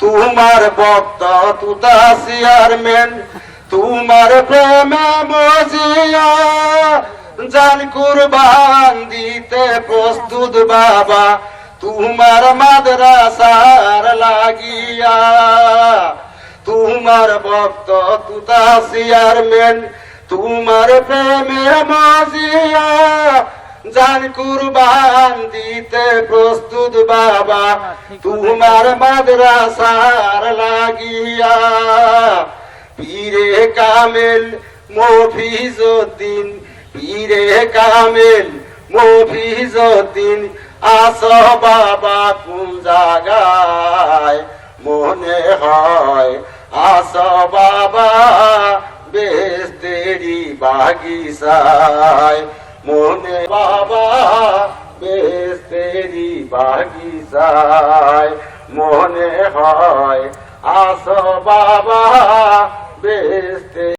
তোমার ভক্ত তুতা চেয়ারম্যান, তোমার প্রেমে মজিয়া, জান কুরবান দিতে প্রস্তুত বাবা, তোমার মাদ্রাসার লাগিয়া। তোমার ভক্ত তুতা চেয়ারম্যান, তোমার প্রেমে মজিয়া, জান কুরবান দিতে প্রস্তুত বাবা, তোমার মাদ্রাসার লাগিয়া। পীরে কামেল মফিজুদ্দিন পীরে কামেল মফিজুদ্দিন আস বাবা কোন জাগায় মনে হয়? আস বাবা বেস্তেরি বাগিচায়। মনে বাবা বাগিচায় মনে হয় আস বাবা বেশ